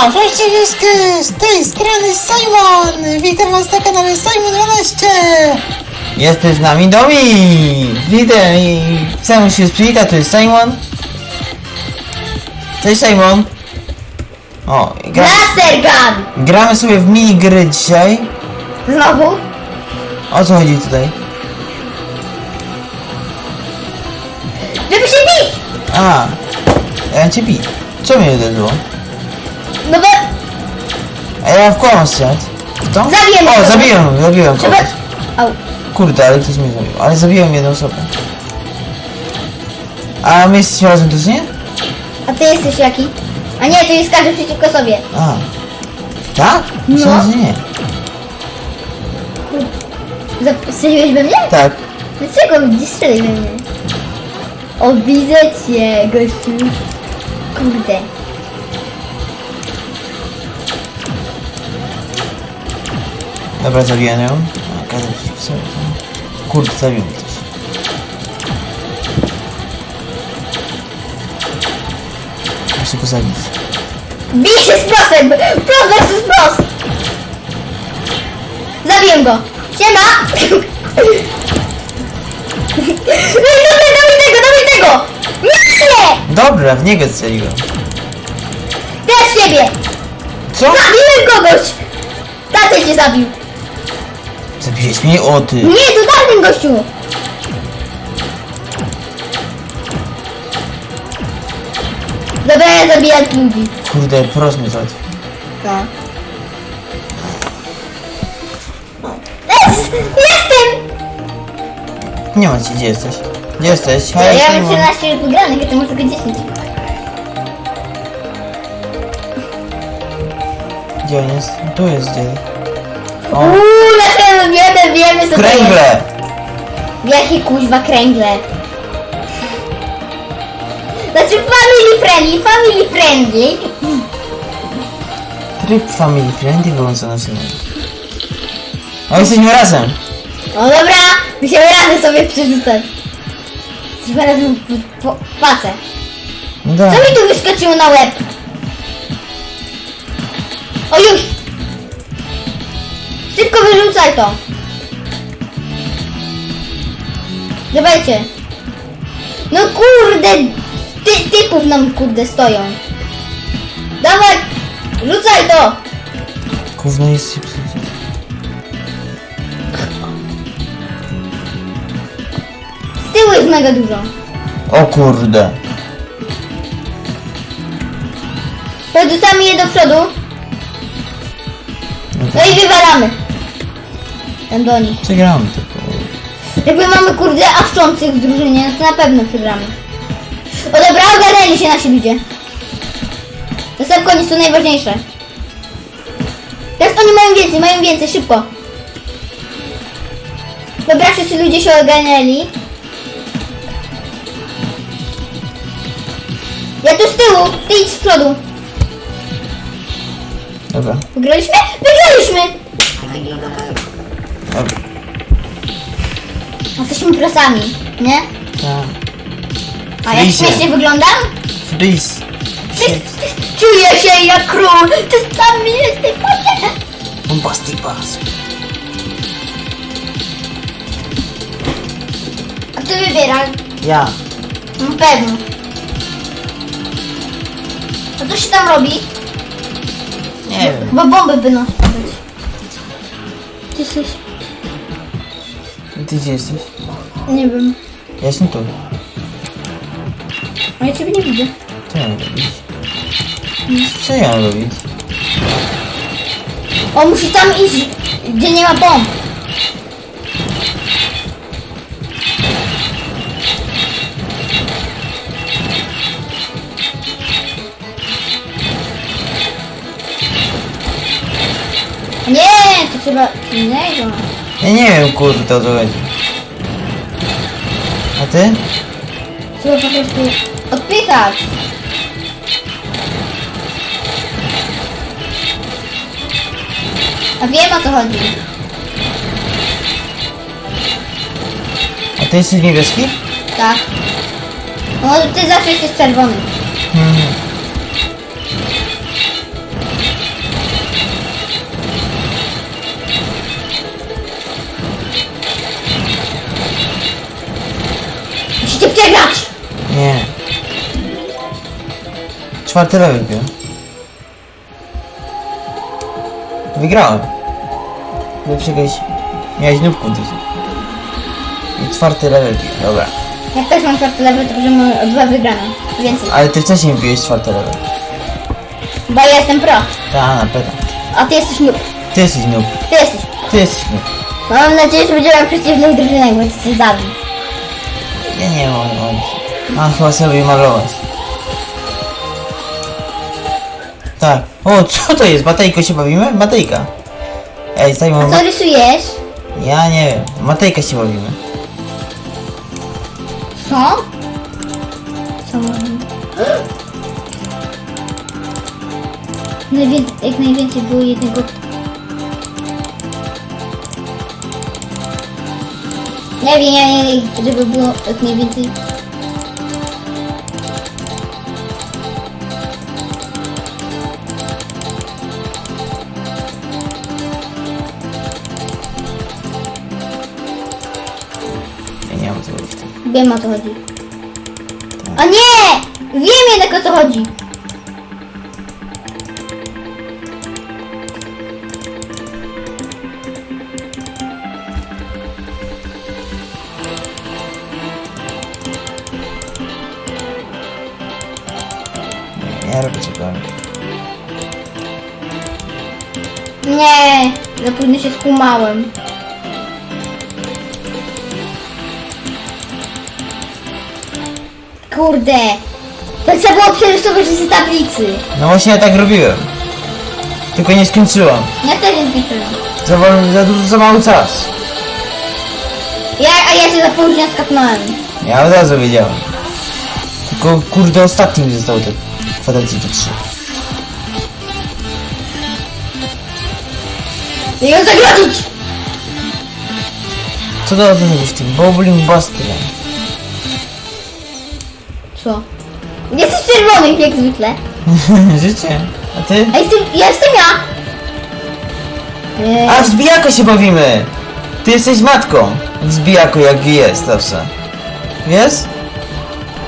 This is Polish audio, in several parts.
Cześć wszystkie, z tej strony Simon! Witam was na kanale Simon12! Jest z nami Domi! Witam i chcę się przywitać, to jest Simon. Cześć Simon! O, gra, Blaster Gun! gramy sobie w minigry dzisiaj. Znowu? O co chodzi tutaj? Żeby się bić! A, ja cię bij. Co mnie uderzyło? No bo ja w koło strzelać. W to? Zabiłem O, kogoś. zabiłem, zabiłem trzeba... kogoś. Au. Kurde, ale ktoś mnie zabił. Ale zabiłem jedną osobę. A my jesteśmy razem tu, nie? A ty jesteś jaki? A nie, to jest każdy przeciwko sobie. A. Tak? No. Myślałem, że nie. Zastrzeliłeś we mnie? Tak. Dlaczego gdzie strzeliłeś we mnie? O, widzę cię, gościu. Kurde. Dobra, zabiłem ją. Kurde, zabił mnie ktoś. Muszę go zabić. Bij się z prosem! Pros versus pros! Zabiłem go! Siema! No dawaj tego, dawaj tego! Nie! Dobra, w niego strzeliłem. Teraz siebie! Co? Zabiłem kogoś! Tatę cię zabił! Zabiłeś mnie? O ty. Nie, to tamten gościu! Dobra, ja zabijam ludzi. Kurde, prost mnie załatwił. Tak. Es! Jestem! Nie ma ci, gdzie jesteś? Gdzie jesteś? Ja, Hej, ja mam Simon. 13 wygranych, a ty masz tylko 10. Gdzie on jest? Tu jest gdzie. O, Uuu, dlaczego wiemy, wiemy co to jest. kręgle! Jakie kuźwa kręgle. Znaczy family friendly, family friendly. Tryb family friendly wyłącza na synu. O, jesteśmy razem! No dobra, musimy razem sobie przerzucać. Jesteśmy razem w po- pacę. No Co mi tu wyskoczyło na łeb? O już! Szybko wyrzucaj to! Dawajcie! No kurde! Ty, typów nam kurde stoją. Dawaj! Rzucaj to! Gówno jest się. Z tyłu jest mega dużo. O kurde. Podrzucamy je do przodu. No No i wywalamy. Tam do nich. Przegramy tylko. Jakby mamy kurde awczących w drużynie, no to na pewno przegramy. O dobra, ogarnęli się nasi ludzie. To sam koniec to najważniejsze. Teraz oni mają więcej, mają więcej, szybko. Dobra, wszyscy ludzie się ogarnęli. Ja tu z tyłu, ty idź z przodu. Dobra. Wygraliśmy? Wygraliśmy! Dobra. Jesteśmy prosami, nie? Tak. A jak Frizie. śmiesznie wyglądam? Shit. Czuję się jak król! Ty sam mi jesteś panie! Bombastic Bass. A ty wybieraj, Ja. no pewno. A co się tam robi? Nie wiem. Bo bomby będą spadać. Ty jesteś? Ty gdzie jesteś? Nie wiem. Ja jestem tu. A ja ciebie nie widzę. Co ja mam robić? Co ja mam robić? O, musi tam iść, gdzie nie ma bomb. Nie, to trzeba innego. Ja nie wiem kurde o co chodzi. A ty? Trzeba po prostu odpychać. A wiem o co chodzi. A ty jesteś niebieski? Tak. No ty zawsze jesteś czerwony. Mhm. Czwarty level był. Wygrałem. Wy przegrałeś. Miałeś nóbku dużo. I czwarty level bił. Dobra. Jak też mam czwarty level, to możemy o dwa wygrane. Więcej. Ale ty wcześniej biłeś czwarty level. Bo ja jestem pro. Ta, na pewno. A ty jesteś noob. Ty jesteś noob. Ty jesteś. Ty jesteś noob. No, mam nadzieję, że będziemy przeciwnych drużynach, bo ty jesteś zabił. Ja nie on, on. A chyba sobie malować. Tak. O, co to jest? Matejko się bawimy? Matejka. Ej, A co rysujesz? Ja nie wiem. Matejka się bawimy. Co? Co? Najwię- jak najwięcej było jednego... Nie wiem, ja nie żeby było jak najwięcej... Wiem o co chodzi. O nie! Wiem jednak o co chodzi. Nie, ja robię cokolwiek. Nie, za późno się skumałem. Kurde. To trzeba było przerysować z tablicy. No właśnie ja tak robiłem. Tylko nie skończyłam. Ja też nie zliczyłem. Za, wol- za, dużo, za mały czas. Ja, a ja się za późno skapnąłem. Ja od razu wiedziałem. Tylko kurde ostatni mi zostało te Fatality 3. Ja ją zagrodzić! Co to za coś w tym? Bowling Buster. Co? Jesteś czerwony jak zwykle. Życie. A ty? A jestem, ja jestem ja! Nie. A w zbijaka się bawimy! Ty jesteś matką w zbijaku jak jest zawsze. Wiesz?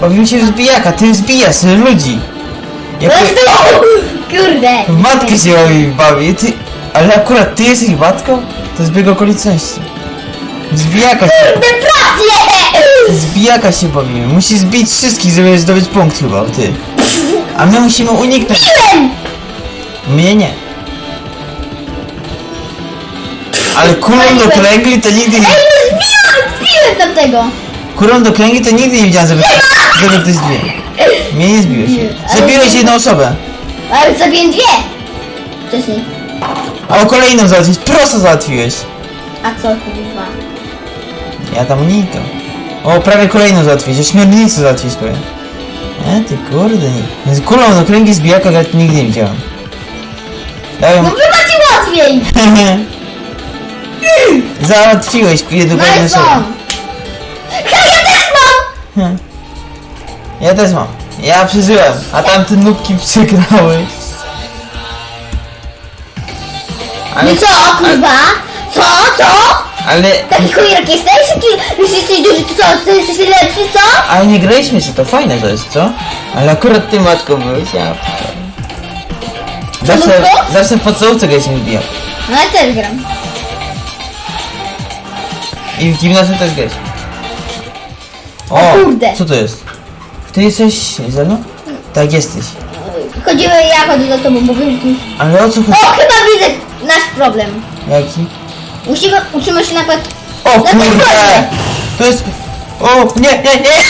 Bawimy się w zbijaka, ty zbijasz ludzi. Jak go! Kurde! w matkę się bawi, bawi. Ty, ale akurat ty jesteś matką? To zbieg okoliczności. W zbijaka się, Kurde, prawie! Zbijaka się bawimy. Musisz zbić wszystkich, żeby zdobyć punkt chyba, ty. A my musimy uniknąć. Mnie nie. Ale kulą do kręgli to nigdy nie... Ej, no zbiłem! Zbiłem tamtego! Kulą do kręgi to nigdy nie widziałem, żeby, żeby ktoś zbił. Mnie nie zbiłeś. Zabiłeś jedną osobę. Ale zabiłem dwie! Wcześniej. A o kolejną załatwić. Prosto załatwiłeś. A co, kurwa? Ja tam unikam. O, prawie kolejną załatwiłeś. O śmiernicy załatwiłeś powiem. E, ty kurde nie. Kulą do kręgi zbijaka ja nigdy nie widziałem. Dałem... No wy macie łatwiej! Załatwiłeś kolejną ale osobę. Hej, ja też mam! Hmm. Ja też mam. Ja przeżyłem, a tamte nubki przegrały. Ale, No co, kurwa? Co, co? Ale, Taki chujek jesteś? Taki, już jesteś duży, to co? Ty jesteś lepszy, co? ale nie graliśmy się, to fajne to jest, co? Ale akurat ty matką byłeś, ja... Zawsze, zawsze w podstawówce graliśmy w bijak. No ja też gram. I w gimnazjum też graliśmy. O, kurde. co to jest? Ty jesteś ze mną? Tak, jesteś. Chodzimy, ja chodzę za tobą, bo wiem, że ty... Ale o co O, chodzi? chyba widzę nasz problem. Jaki? Musimy, uczymy się na przykład... O to kurde! To jest... O, nie, nie, nie!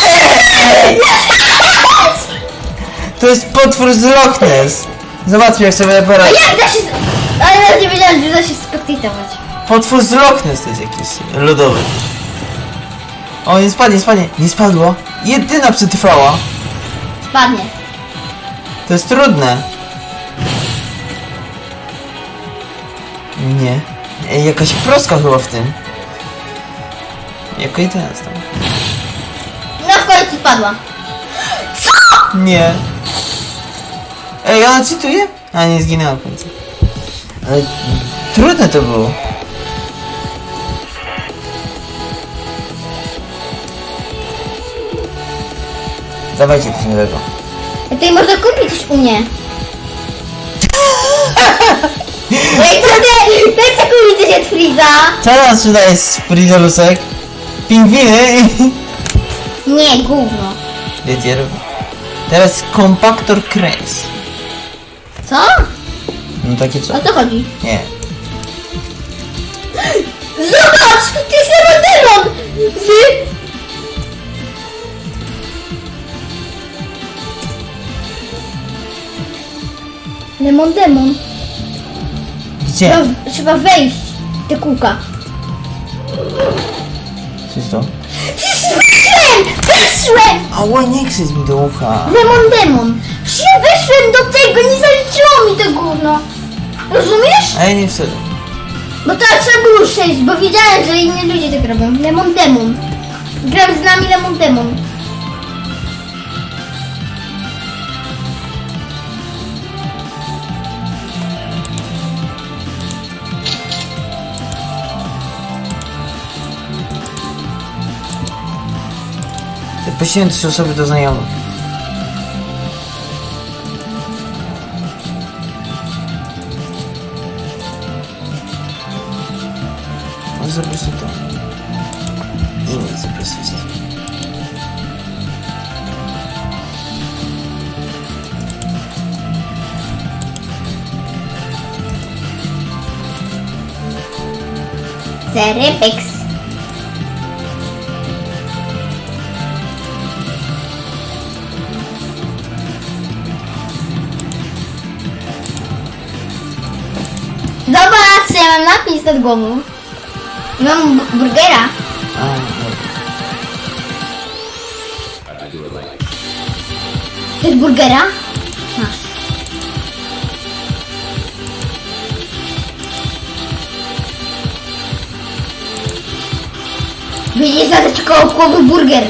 To jest potwór z Loch Ness. Zobaczmy jak sobie A poradzi. jak da się... Ale ja nie wiedziałem, że da się spektatować. Potwór z Loch Ness to jest jakiś lodowy. O, nie spadnie, spadnie. Nie spadło. Jedyna przetrwała. Spadnie. To jest trudne. Nie. Ej, jakaś proska chyba w tym. Jako i teraz tam. No w końcu spadła. Nie. Ej, ona czytuje? A nie zginęła w końcu. Ale trudne to było. Dawajcie coś nowego. Tutaj można kupić u mnie. Ej, co kupić coś od Freeza. Co nas sprzedaje z frizolusek? Pingwiny Nie, gówno. Wiecie, Teraz kompaktor kres. Co? No takie co? O co chodzi? Nie. Zobacz! To jest demon! Z... Lemon demon. Gdzie? Trzeba, trzeba wejść. Te kółka. Co jest to? Weszłem! Weszłem! Ała, nie krzycz mi do ucha. Lemon demon. Wsi- Weszłem do tego, nie zaliczyło mi to gówno. Rozumiesz? A ja nie wtedy. Bo teraz trzeba było przejść, bo wiedziałem, że inni ludzie tak robią. Lemon demon. Gram z nami Lemon demon. Zaprosiłem trzy osoby do znajomych. Może zaproszę to. I mnie zaprosić. Nad głową. I Mam bu- burgera. A. Chcesz burgera? Masz. Widzisz, zadać koło głowy burger.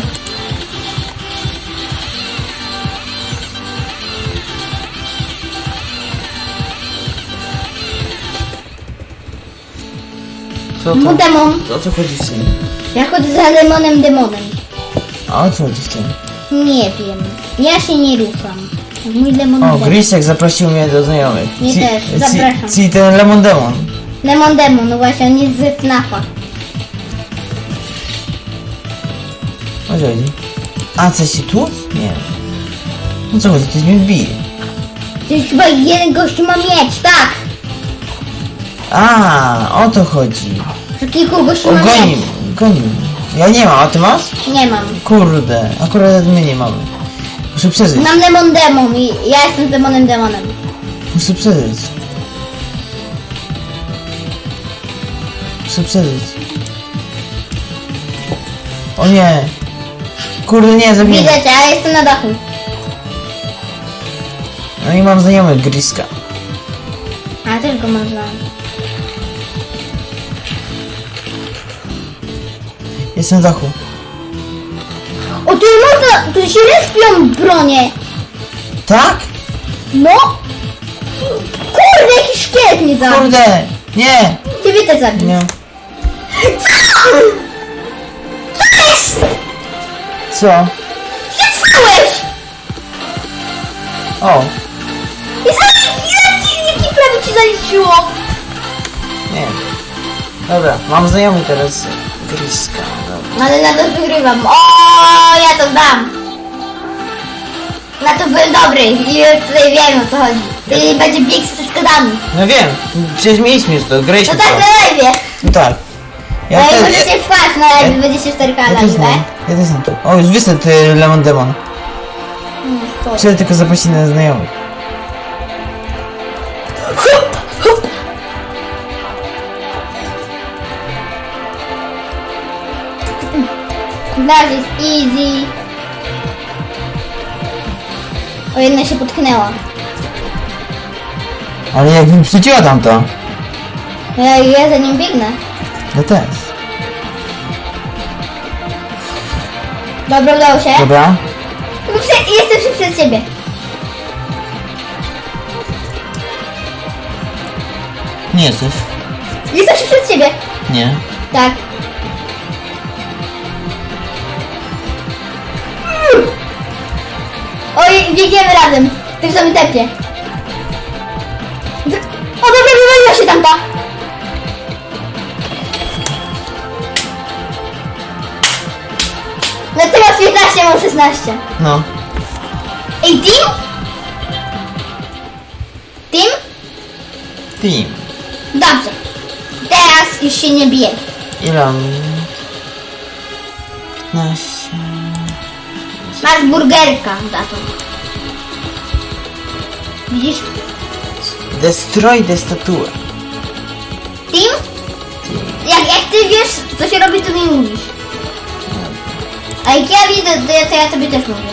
Co No to? demon. To o co chodzi w tym? Ja chodzę za lemonem demonem. A o co chodzi w tym? Nie wiem. Ja się nie ruszam. Mój lemon O, demon. Grisek zaprosił mnie do znajomych. Mnie Ci- też, ci- zapraszam. Ci ten Lemon Demon. Lemon demon, no właśnie, on jest z FNAFa. O co chodzi? A, coś się tłuc? Nie. No co chodzi? Ktoś mnie bije. To jest chyba jeden gościu ma miecz, tak. A, o to chodzi. Że kilku gościu O, goni, miecz. goni. Ja nie mam, a ty masz? Nie mam. Kurde, akurat my nie mamy. Muszę przeżyć, Mam lemon demon i ja jestem demonem demonem. muszę przeżyć. Muszę przeżyć. O nie. Kurde, nie, zabiję. Widzę cię, ale jestem na dachu. No i mam znajomych Griska. A też go mam znam. Jestem na dachu. O, tu można, tu się respią bronie. Tak? No. Kurde, jakiś szkielet mnie zabił. Kurde! Nie! Ciebie też zabił. Nie. Co? Co jest? Co? Gdzie stałeś? O! I zaraz, jaki, jaki prawie ci zaliczyło? Nie. Dobra, mam znajomy teraz Griska. Dobra. Ale na to wygrywam. O, ja to dam. Na to byłem dobry i już tutaj wiem o co chodzi. Ty będzie bieg z przeszkodami. No wiem, przecież mieliśmy już to, No graliśmy tak, to. na live. No tak. Ja Ja też, ja, możecie wpaść na live, będzie się 4K ja na też live. znam. Ja też znam to. O, już wyszedł y, Lemon Demon. Hmm, Trzeba tylko zaprosić na znajomych. That jest easy. O, jedna się potknęła. Ale jak wyprzedziła tamto. Ja, ja za nim biegnę. Ja też. Dobra, udało się. Dobra. No, prze- Jestem szybszy od ciebie. Nie jesteś. Jestem szybszy od ciebie. Nie. Tak. Oj, biegniemy razem. W sobie tepie. O dobra, wywaliła się tamta. No teraz 15, mam 16. No. Ej, team? Team? Team. Dobrze. Teraz już się nie bije. Ile on? 15. Masz burgerka za to. Widzisz? Destroy the statue. Team? Jak, jak ty wiesz, co się robi, to mi mówisz. A jak ja widzę, to ja, to ja tobie też mówię.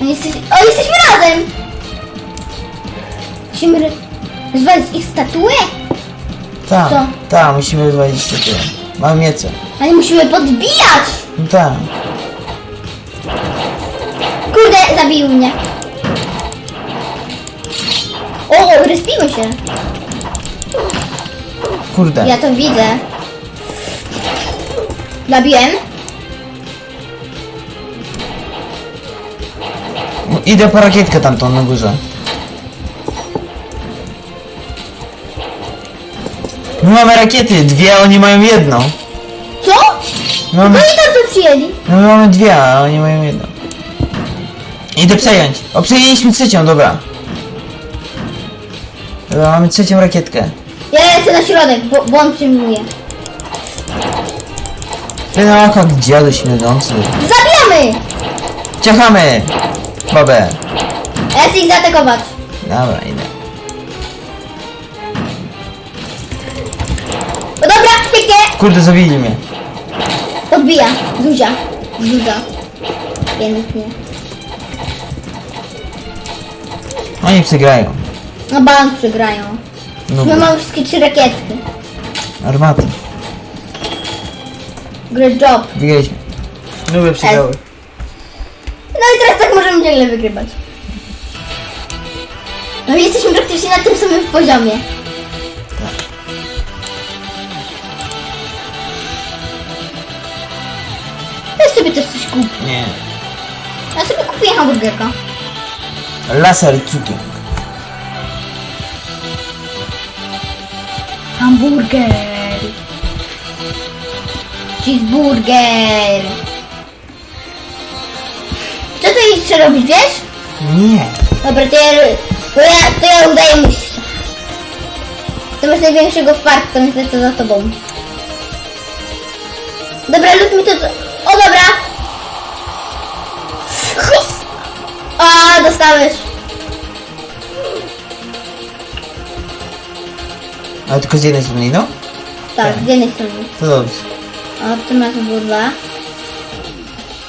O, jesteś, o, jesteśmy razem! Musimy re- rozwalić ich statuę? Tak, Co? tak, musimy wywalić statue. Mam miecę. Ale musimy podbijać! No tak. Kurde, zabił mnie. O, respimy się. Kurde. Ja to widzę. Zabiłem. Idę po rakietkę tamtą na górze. My mamy rakiety, dwie, oni mają jedną. Co? My No mamy, i tam tu przyjęli. no my mamy dwie, a oni mają jedną. Idę przejąć. O, przejęliśmy trzecią, dobra. Dobra, mamy trzecią rakietkę. Ja lecę na środek, bo, bo on przyjmuje. Ty na oka, dziadu śmierdzący. Zabijamy! Ciachamy! Babę. A ja chcę ich zaatakować. Dobra, idę. Kurde, zabili mnie. Podbija. Zuzia. Zuzia. Pięknie. Oni przegrają. No bank przegrają. No, My mamy wszystkie trzy rakietki. armaty. Great job. Wygraliśmy. Nuby przegrały. No i teraz tak możemy ciągle wygrywać. No i jesteśmy praktycznie na tym samym poziomie. Sobie też coś kupię. Nie. Ja sobie kupię hamburgerka. Laser kicking. Hamburger. Cheeseburger. Co tu jeszcze robić, wiesz? Nie. Dobra, to ja, to ja, to ja udaję się. Ty masz największego farta, więc lecę za tobą. Dobra, lud mi to... O, dobra! A, dostałeś. Ale tylko z jednej strony idą? Tak, z jednej strony. To dobrze. O, tu masz dwa.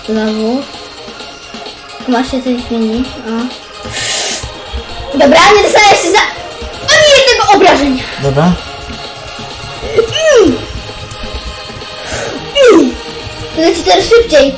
Znowu. Tu masz się coś zmieni. O. Dobra, nie dostajesz się za... Ani jednego obrażenia. Dobra. nesse Bunu titreştikçe